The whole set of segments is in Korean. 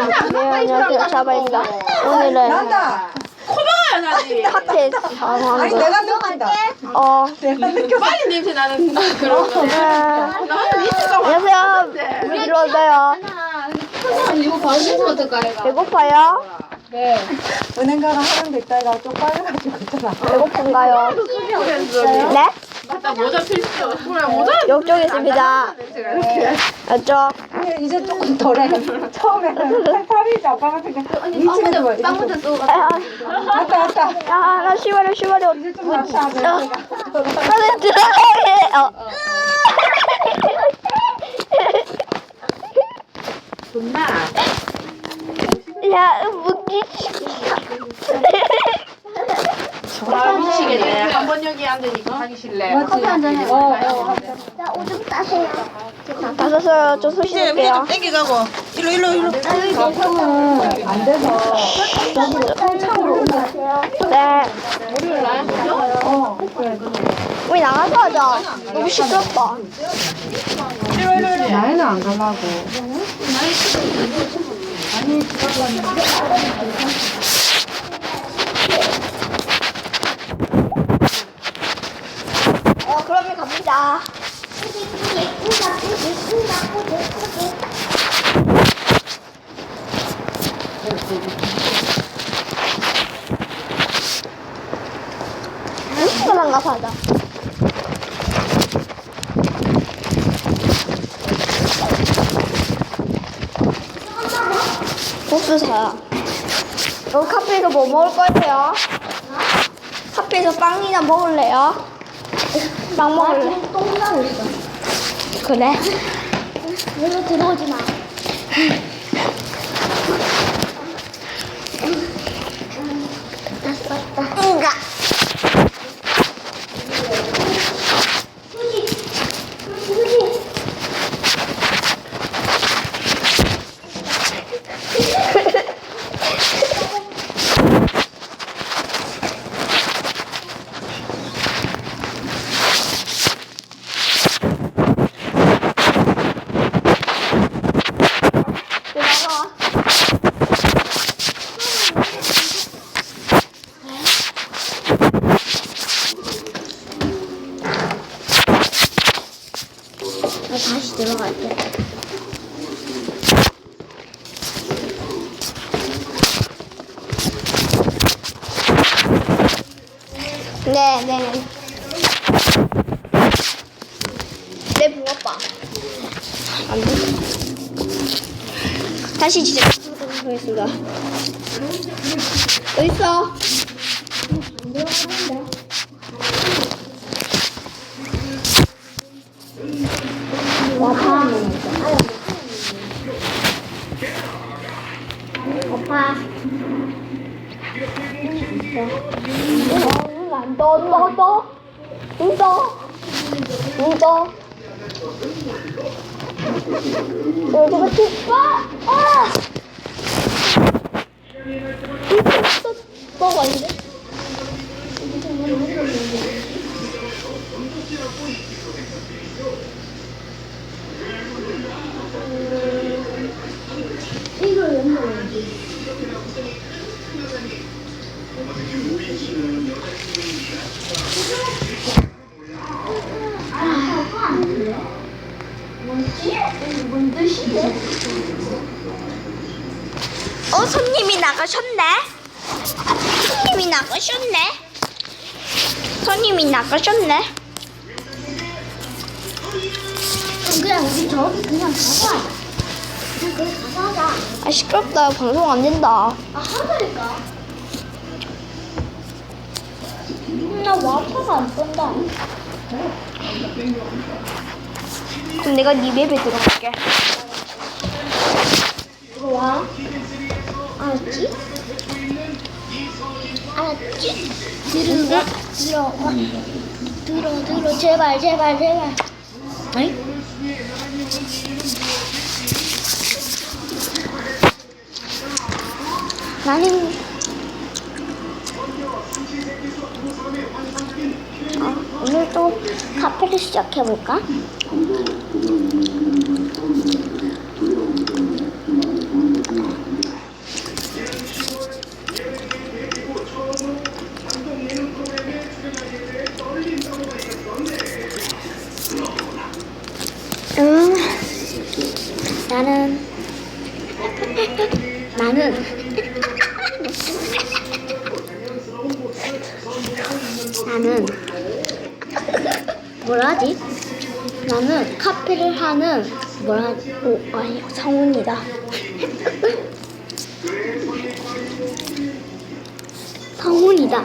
안녕하세요. 샤바입니다. 오늘은 난다. 코바야 나지. 카페 아니 상황도 내가 느낀다. 어 내가 느껴. 빨리 냄새 나는 그런 거. 네. 나는 이틀 안녕하세요. 이리 오세요. 이거 바르면 어떨까요? 배고파요? 은행가가 하는 데 있다가 좀 빨려가지고 있잖아. 배고픈가요? 네? 맞다 모자 필수. 뭐야 모자? 이쪽에 있습니다. 이쪽. 이제 조금 덜해. 처음에는 팔팔이지 아빠 같은 거. 이치가 좋아. 빵 먼저 쏘. 아, 왔다 왔다. 야, 나 시원해, 시원해. 이제 좀 낫다. 어, 나는 들어가게. 어. 존나. 야, 무기. 아 미치겠네. 한 번 여기 앉으니까 하기 싫네. 커피 한 잔 해. 어, 어. 다 썼어요. 저 소실게요. 땡겨가고 일로 일로 일로 가끔은 안 돼서 창으로 네. 어. 우리 나가서 하자. 너무 시끄럽다. 나이는 안 가려고. 어, 레스토랑 가서 하자. 국수 사야. 여기 카페에서 뭐 먹을 거예요? 카페에서 빵이나 먹을래요? 빵 먹을래? 똥 싸고 있어. 그래? 여기로 들어오지 마. 응가. 들어가. 나 다시 들어갈게. 네, 네. 내 붕어빵. 안 돼. 다시 진짜 하겠습니다. 어디 있어? 떠, 떠, 떠. 응, 떠. 응, 떠. 여기가 뒷바! 아! 이거 떠가 아닌데? 뭔? 어, 손님이 나가셨네? 손님이 나가셨네? 손님이 나가셨네? 그냥 우리 저기 그냥 가서 하자. 그냥 거기 가서 하자. 아, 시끄럽다. 방송 안 된다. 아, 하자니까. 나 와파가 안 뜬다. 그럼 내가 네 맵에 들어갈게. 들어와. 알았지? 알았지? 들어, 들어, 들어, 들어, 제발, 제발, 제발. 아이? 나는 이거부터 시작해볼까? 음, 나는 나는 나는 뭐라 하지? 나는 카페를 하는 뭐라 하지? 오, 아니 성운이다. 성운이다.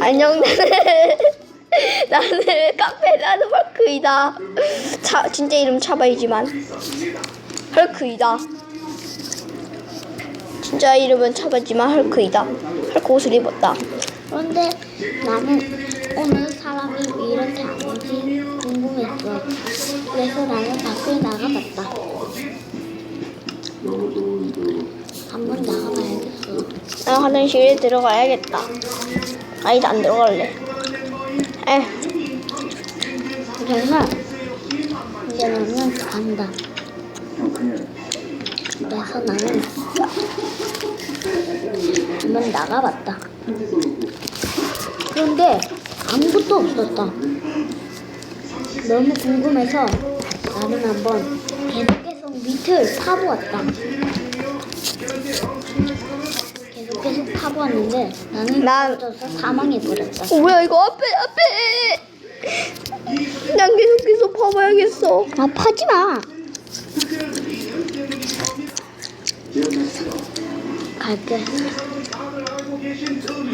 안녕 나는 나는 카페 나는 헐크이다. 차 진짜 이름 차바이지만 헐크이다. 진짜 이름은 차바지만 헐크이다. 헐크 옷을 입었다. 그런데 나는 오늘 사람이 왜 이렇게 안 오지 궁금했어. 그래서 나는 밖을 나가봤다. 한번 나가봐야겠어. 나 화장실에 들어가야겠다. 아니다 안 들어갈래. 에 그래서 이제 나는 간다. 그래서 나는 한번 나가봤다. 그런데 아무것도 없었다. 너무 궁금해서 나는 한번 계속해서 밑을 파보았다. 계속 계속 파보았는데 나는 난- 떨어져서 사망해버렸다. 어, 뭐야 이거 앞에 앞에. 난 계속 계속 봐봐야겠어. 아 파지 마. 갈게. 아이씨 좀.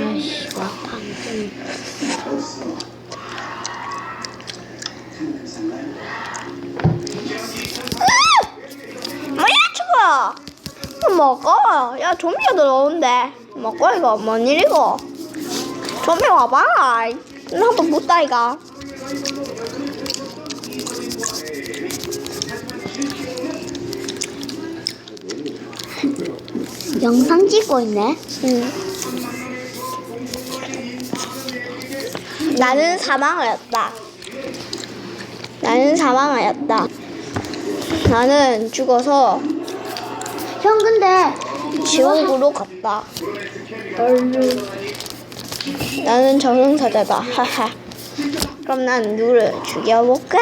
뭐야 저거? 먹어. 야 좀비가 들어오는데. 먹고 이거 뭔 일이고? 좀비 와봐. 나 한번 못다 이가. 영상 찍고 있네. 응. 나는 사망하였다. 나는 사망하였다. 나는 죽어서 형 근데 지옥으로 갔다. 나는 정형사자다. 하하. 그럼 난 누를 죽여볼까?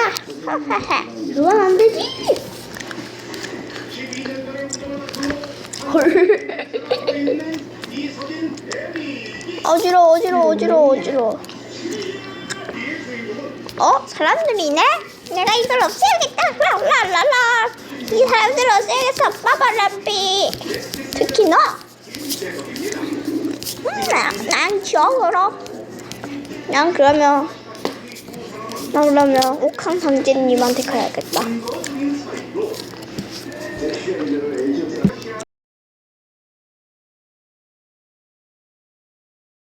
하하하. 그건 안 되지. 어지러워, 어지러워, 어지러워, 어지러워. 어? 사람들이네? 내가 이걸 없애야겠다. 랄랄랄라. 이 사람들을 없애야겠어. 빠바라삐. 특히 너. 음, 나- 난 지옥으로. 난 그러면, 난 그러면 옥황 상제님한테 가야겠다.